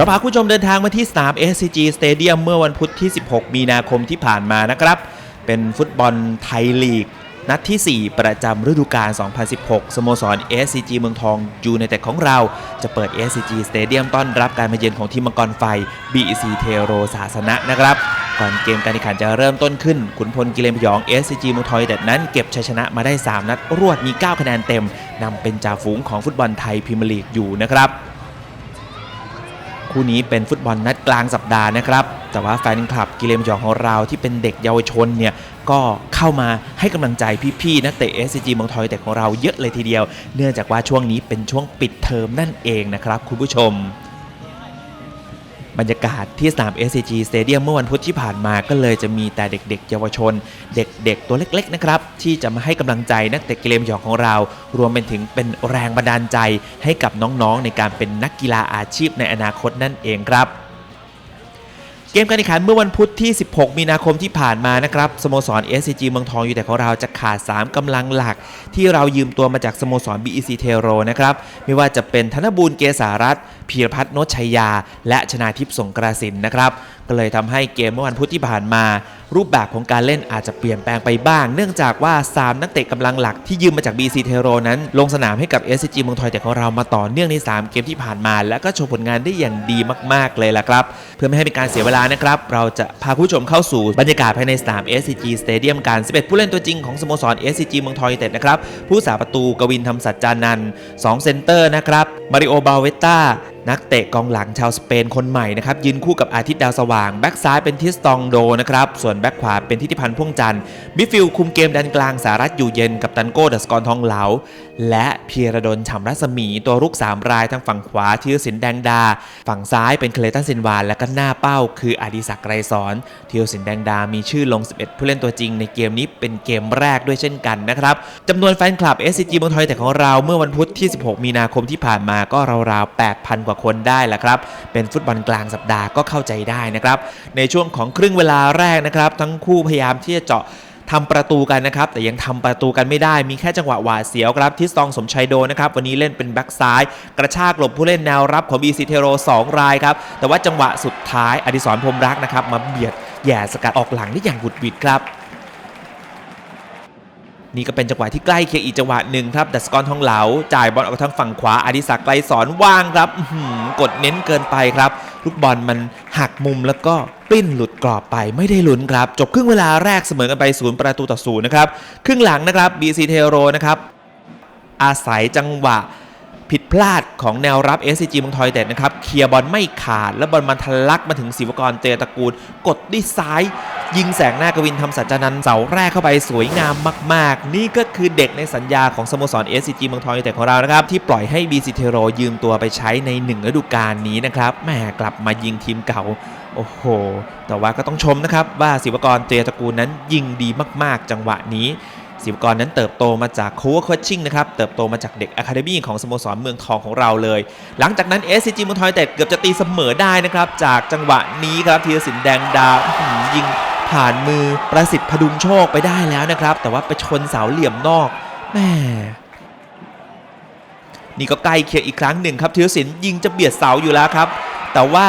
เราพาคุณผู้ชมเดินทางมาที่สนาม SCG Stadium เมื่อวันพุธที่ 16 มีนาคมที่ผ่านมานะครับ เป็นฟุตบอลไทยลีก นัดที่ 4 ประจำฤดูกาล 2016 สโมสร SCG เมืองทองยูไนเต็ดของเรา จะเปิด SCG Stadium ต้อนรับการมาเยือนของทีมมังกรไฟ BEC เทโรศาสนะนะครับ ก่อนเกมการแข่งขันจะเริ่มต้นขึ้น ขุนพลกิเลนพยอง SCG เมืองทองยูไนเต็ดนั้นเก็บชัยชนะมาได้ 3 นัดรวดมี 9 คะแนนเต็มนำเป็นจ่าฝูงของฟุตบอลไทยพรีเมียร์ลีกอยู่นะครับ คู่นี้เป็นฟุตบอลนัดกลางสัปดาห์นะครับ แต่ว่าแฟนคลับกิเลนพยองของเราที่เป็นเด็กเยาวชนเนี่ยก็เข้ามาให้กำลังใจพี่ๆนักเตะ SCG เมืองทองยูไนเต็ดของเราเยอะเลยทีเดียว เนื่องจากว่าช่วงนี้เป็นช่วงปิดเทอมนั่นเองนะครับคุณผู้ชม บรรยากาศที่สนาม SCG Stadium เมื่อวันพุธที่ผ่านมาก็เลยจะมีแต่เด็ก ๆ เยาวชน เด็ก ๆ ตัวเล็ก ๆ นะครับ ที่จะมาให้กำลังใจนักเตะเกมหยองของเรา รวมเป็นถึงเป็นแรงบันดาลใจให้กับน้องๆ ในการเป็นนักกีฬาอาชีพในอนาคตนั่นเองครับ เกมการแข่งขันเมื่อวันพุธที่ 16 มีนาคมที่ผ่านมานะครับสโมสร SCG เมืองทองอยู่แต่ของเราจะขาด 3กำลังหลัก ที่เรายืมตัวมาจากสโมสร BEC เทโรนะครับไม่ว่าจะเป็นธนบูร์เกษารัตพีรพัฒน์โนชัยยา และชนาทิพย์สงกระสินนะครับก็เลยทำให้เกมเมื่อวันพุธที่ผ่านมา รูปแบบของการเล่นอาจจะเปลี่ยนแปลงไปบ้าง เนื่องจากว่า 3 นักเตะกำลังหลักที่ยืมมาจาก BC เทโรนั้น ลงสนามให้กับ SCG เมืองทอยูไนเต็ดของเรามาต่อเนื่องใน 3 เกมที่ผ่านมา และก็โชว์ผลงานได้อย่างดีมาก ๆ เลยล่ะครับ เพื่อไม่ให้เป็นการเสียเวลานะครับ เราจะพาผู้ชมเข้าสู่บรรยากาศภายในสนาม SCG Stadium กัน 11 ผู้เล่นตัวจริงของสโมสร SCG เมืองทอยเต็ดนะครับผู้สาประตูกวินทำสัจจานันท์2เซนเตอร์นะครับมาริโอบาเวต้านักเตะกองหลังชาวสเปนคนใหม่นะครับยืนคู่กับอาทิตย์ดาวสว่าง แบ็กซ้ายเป็นทิสตองโดนะครับ ส่วนแบ็กขวาเป็นทิติพันธ์พ่วงจันทร์มิดฟิลด์คุมเกมดันกลางสารัตอยู่เย็นกับตันโก้ดัสกรทองเหลา และพีระดนฉ่ำรัศมีตัวรุก 3 รายทางฝั่งขวาธีรศิลป์แดงดา ฝั่งซ้ายเป็นเคลตันซินวานและก็หน้าเป้า คืออดิศักดิ์ไรสอนธีรศิลป์แดงดา มีชื่อลง 11 ผู้เล่นตัวจริงในเกมนี้เป็นเกมแรกด้วยเช่นกันนะครับจำนวนแฟนคลับ SCG เมืองทอยูไนเต็ดของเราเมื่อวันพุธที่ 16 มีนาคมที่ผ่านมาก็ราวๆ8,000ว่าคนได้แหละครับ เป็นฟุตบอลกลางสัปดาห์ก็เข้าใจได้นะครับ ในช่วงของครึ่งเวลาแรกนะครับ ทั้งคู่พยายามที่จะเจาะทำประตูกันนะครับ แต่ยังทำประตูกันไม่ได้มีแค่จังหวะหวาดเสียวครับทิสตองสมชัยโดนะครับ วันนี้เล่นเป็นแบ็กซ้าย กระชากหลบผู้เล่นแนวรับของ BC เทโร2 รายครับ แต่ว่าจังหวะสุดท้ายอดิศรพรมรักนะครับ มาเบียดแย่สกัดออกหลังได้อย่างบุดหวิดครับ นี่ก็เป็นจังหวะที่ใกล้เคียงอีกจังหวะหนึ่งครับดัสกรทองเหลาจ่ายบอลออกทางฝั่งขวาอดิศักไกลสอนว่างครับกดเน้นเกินไปครับลูกบอลมันหักมุมแล้วก็ปิ้นหลุดกรอบไปไม่ได้ลุ้นครับ จบครึ่งเวลาแรกเสมอกันไปศูนย์ประตูต่อศูนย์นะครับครึ่งหลังนะครับ BC เทโรนะครับอาศัยจังหวะผิดพลาดของแนวรับ SCG มืองทอยูไนเต็ดนะครับเคลียร์บอลไม่ขาด แล้วบอลมันทะลักมาถึงศิวกรเตยตระกูล กดด้วยซ้าย ยิงแสงหน้ากวินทำสัจจานันเสาแรกเข้าไปสวยงามมาก ๆ นี่ก็คือเด็กในสัญญาของสโมสร SCG เมืองทองยูไนเต็ดของเรานะครับ ที่ปล่อยให้ BC เทโรยืมตัวไปใช้ในหนึ่งฤดูกาลนี้นะครับแหมกลับมายิงทีมเก่า โอ้โห แต่ว่าก็ต้องชมนะครับ ว่าศิวกรเตยตระกูลนั้นยิงดีมาก ๆ จังหวะนี้ศิวกรนั้นเติบโตมาจากโค v ว r Coaching นะครับ เติบโตมาจากเด็ก Academy ของสโมสรเมืองทองของเราเลย หลังจากนั้น SCG เมืองทองยูไนเต็ดเกือบจะตีเสมอได้นะครับ จากจังหวะนี้ครับธีรศิลป์แดงดาหือยิง ผ่านมือประสิทธิ์พดุงโชคไปได้แล้วนะครับ แต่ว่าไปชนเสาเหลี่ยมนอกแม่นี่ก็ใกล้เคียงอีกครั้งหนึ่งครับธีรศิลป์ยิงจะเบียดเสาอยู่แล้วครับ แต่ว่า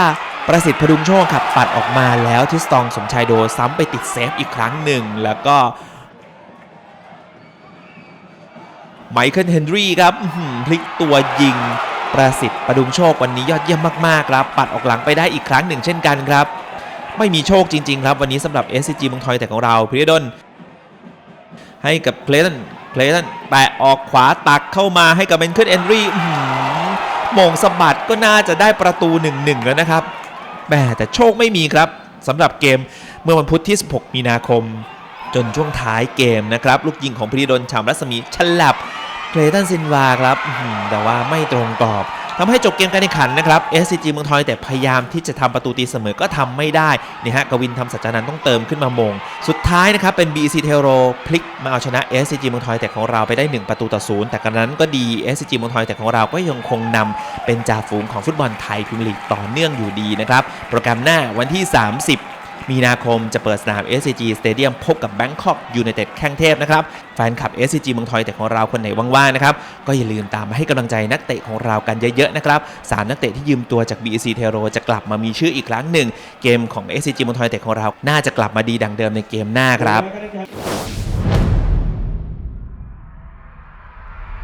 ประสิทธิ์พดุงโชคขับปัดออกมาแล้วทิสตองสมชายโดซ้ำไปติดเซฟอีกครั้งหนึ่งแล้วก็ไมเคิลเฮนรี่ครับพลิกตัวยิงประสิทธิ์ประดุงโชควันนี้ยอดเยี่ยมมากๆครับ ปัดออกหลังไปได้อีกครั้งหนึ่งเช่นกันครับ ไม่มีโชคจริง ๆ ครับ วันนี้สำหรับ SCG เมืองทอยแต่ของเราพิรดลให้กับเคลตันเคลตันแตะออกขวาตักเข้ามาให้กับเบนเคิลเอนรีโมงสะบัดก็น่าจะได้ประตู 1-1 แล้วนะครับแหมแต่โชคไม่มีครับสำหรับเกมเมื่อวันพุธที่ 16 มีนาคม จนช่วงท้ายเกมนะครับ ลูกยิงของพริดลชามรัศมีฉลับเคลตันซินวาครับแต่ว่าไม่ตรงกรอบ ทำให้จบเกมการแข่งขันนะครับ SCG เมืองทองแต่พยายามที่จะทำประตูตีเสมอก็ทำไม่ได้นี่ฮะกวินทำสัจจานันท์ต้องเติมขึ้นมามง สุดท้ายนะครับเป็น BC t e r o พลิกมาเอาชนะ SCG เมืองทองแต่ของเราไปได้ 1 ประตูต่อศูนย์แต่กระนั้นก็ดี SCG เมืองทองแต่ของเราก็ยังคงนำเป็นจ่าฝูงของฟุตบอลไทยพรีเมียร์ลีกต่อเนื่องอยู่ดีนะครับโปรแกรมหน้าวันที่ 30 มีนาคมจะเปิดสนาม SCG Stadium พบกับ Bangkok United แข้งเทพนะครับ แฟนคลับ SCG เมืองทอยแต่ของเราคนไหนว่างๆนะครับ ก็อย่าลืมตามมาให้กำลังใจนักเตะของเรากันเยอะๆนะครับสามนักเตะที่ยืมตัวจาก BEC เทโรจะกลับมามีชื่ออีกครั้งหนึ่ง เกมของ SCG เมืองทอยแต่ของเราน่าจะกลับมาดีดังเดิมในเกมหน้าครับ